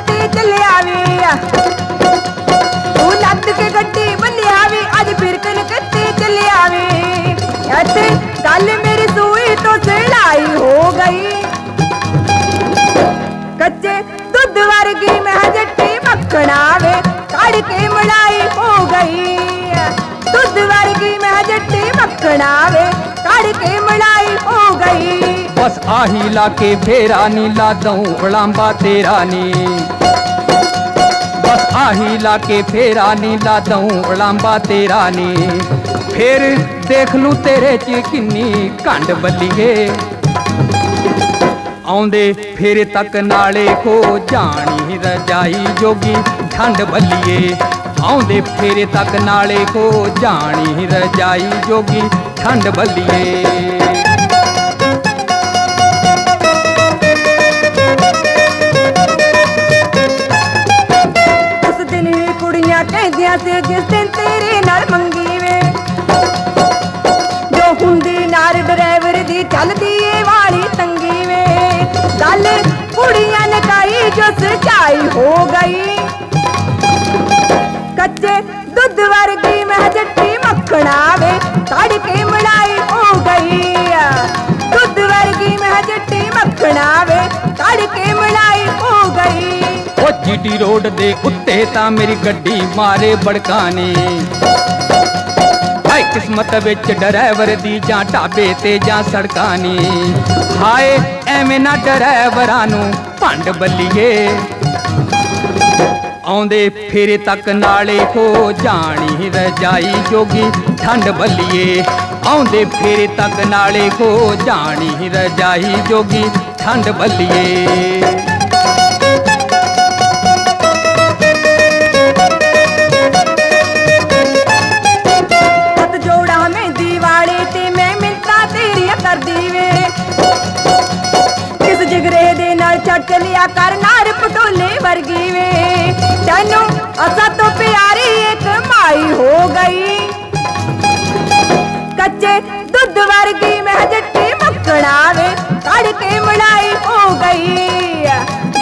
ਗੱਡੀ ਚੱਲਿਆ ਵੀ ਆ ਤੂੰ ਲੱਦ ਕੇ ਗੱਡੀ ਬੰਨਿਆ ਵੀ ਅੱਜ ਫਿਰ ਕਲਕੱਤੇ ਚੱਲਿਆ ਵੀ ਅਤੇ ਕੱਲ ਮੇਰੀ ਸੂਈ ਤੋਂ ਸਿਲਾਈ ਹੋ ਗਈ ਕੱਚੇ ਦੁੱਧ ਵਰਗੀ ਮੈਂ ਜੱਟੀ ਮੱਖਣਾ ਵੇ ਕੜ ਕੇ ਮਲਾਈ ਹੋ ਗਈ ਦੁੱਧ ਵਰਗੀ ਮੈਂ ਜੱਟੀ ਮੱਖਣਾ ਵੇ ਕੜ ਕੇ ਮਲਾਈ ਆਹੀ ਲਾ ਕੇ ਫੇਰਾ ਨੀ ਲਾ ਦਊਂ ਉਲਾਂਬਾ ਤੇਰਾ ਨੀ। ਬਸ ਆਹੀ ਲਾ ਕੇ ਫੇਰਾ ਨੀ ਲਾ ਦਊਂ ਉਲਾਂਬਾ ਤੇਰਾ ਨੀ। ਫੇਰ ਦੇਖ ਲੂੰ ਤੇਰੇ ਚ ਕਿੰਨੀ ਘੰਡ ਬੱਲੀਏ। ਆਉਂਦੇ ਫੇਰੇ ਤੱਕ ਨਾਲੇ ਕੋ ਜਾਣੀ ਰਜਾਈ ਜੋਗੀ ਠੰਡ ਬੱਲੀਏ। ਆਉਂਦੇ ਫੇਰੇ ਤੱਕ ਨਾਲੇ ਕੋ ਜਾਣੀ ਰਜਾਈ ਜੋਗੀ ਠੰਡ ਬੱਲੀਏ। ਕੁੜੀਆਂ ਸੀ ਜਿਸ ਦਿਨ ਤੇਰੇ ਨਾਲ ਮੰਗੀ ਵੇ ਜੋ ਹੁੰਦੀ ਨਾਰ ਡਰਾਈਵਰ ਦੀ ਚੱਲਦੀ ਏ ਵਾਲੀ ਤੰਗੀ ਵੇ ਗੱਲ ਕੁੜੀਆਂ ਨੇ ਕਾਈ ਜੋ ਸਚਾਈ ਹੋ ਗਈ। ਕੱਚੇ ਦੁੱਧ ਵਰਗੀ ਮੈਂ ਜੱਟੀ ਮੱਖਣਾ ਵੇ ਤੜ ਕੇ ਮਲਾਈ ਹੋ ਗਈ ਦੁੱਧ ਵਰਗੀ ਮੈਂ ਜੱਟੀ ਮੱਖਣਾ ਵੇ ਤੜ ਕੇ ਮਲਾਈ ਜੀਟੀ ਰੋਡ ਦੇ ਉੱਤੇ ਤਾਂ ਮੇਰੀ ਗੱਡੀ ਮਾਰੇ ਬੜਕਾਨੇ। ਹਾਏ, ਕਿਸਮਤ ਵਿੱਚ ਡਰਾਈਵਰ ਦੀ ਜਾਂ ਢਾਬੇ ਤੇ ਜਾਂ ਸੜਕਾਂ ਨੇ ਹਾਏ, ਐਵੇਂ ਨਾ ਡਰਾਈਵਰਾਂ ਨੂੰ ਭੰਡ ਬੱਲੀਏ। ਆਉਂਦੇ ਫੇਰੇ ਤੱਕ ਨਾਲੇ ਕੋ ਜਾਣੀ ਰਜਾਈ ਜੋਗੀ ਠੰਡ ਬੱਲੀਏ। ਆਉਂਦੇ ਫੇਰੇ ਤੱਕ ਨਾਲੇ ਕੋ ਜਾਣੀ ਰਜਾਈ ਜੋਗੀ ਠੰਡ ਬੱਲੀਏ। ਛੱਟ ਕਰ ਨਾਰ ਪਟੋਲੇ ਵਰਗੀ ਵੇ? ਤੈਨੂੰ ਅਸਾਂ ਤੋਂ ਪਿਆਰੀ ਇੱਕ ਮਾਈ ਹੋ ਗਈ। ਕੱਚੇ ਦੁੱਧ ਵਰਗੀ ਮੈਂ ਜੱਟੀ ਮੱਕਣਾ ਵੇ? ਕੜ ਕੇ ਮਲਾਈ ਹੋ ਗਈ।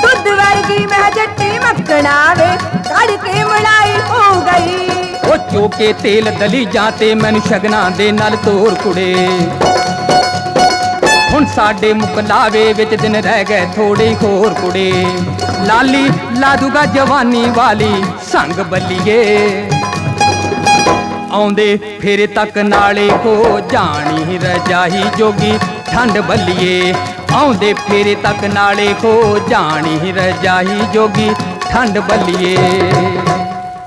ਦੁੱਧ ਵਰਗੀ ਮੈਂ ਜੱਟੀ ਮੱਖਣਾ ਵੇ? ਕੜ ਕੇ ਮਲਾਈ ਹੋ ਗਈ। ਉਹ ਚੋਕੇ ਤੇਲ ਦਲੀ ਜਾਂ ਤੇ ਮੈਨੂੰ ਸ਼ਗਨਾਂ ਦੇ ਨਾਲ ਤੋਰ ਕੁੜੇ। ਸਾਡੇ ਮੁਕਲਾਵੇ ਵਿੱਚ ਦਿਨ ਰਹਿ ਗਏ ਥੋੜੇ ਹੋਰ ਕੁੜੇ। ਲਾਲੀ ਲਾਦੂਗਾ ਜਵਾਨੀ ਵਾਲੀ ਸੰਗ ਬੱਲੀਏ। ਆਉਂਦੇ ਫੇਰੇ ਤੱਕ ਨਾਲੇ ਕੋ ਜਾਣੀ ਰਜਾਈ ਜੋਗੀ ਠੰਡ ਬੱਲੀਏ। ਆਉਂਦੇ ਫੇਰੇ ਤੱਕ ਨਾਲੇ ਕੋ ਜਾਣੀ ਰਜਾਈ ਜੋਗੀ ਠੰਡ ਬੱਲੀਏ।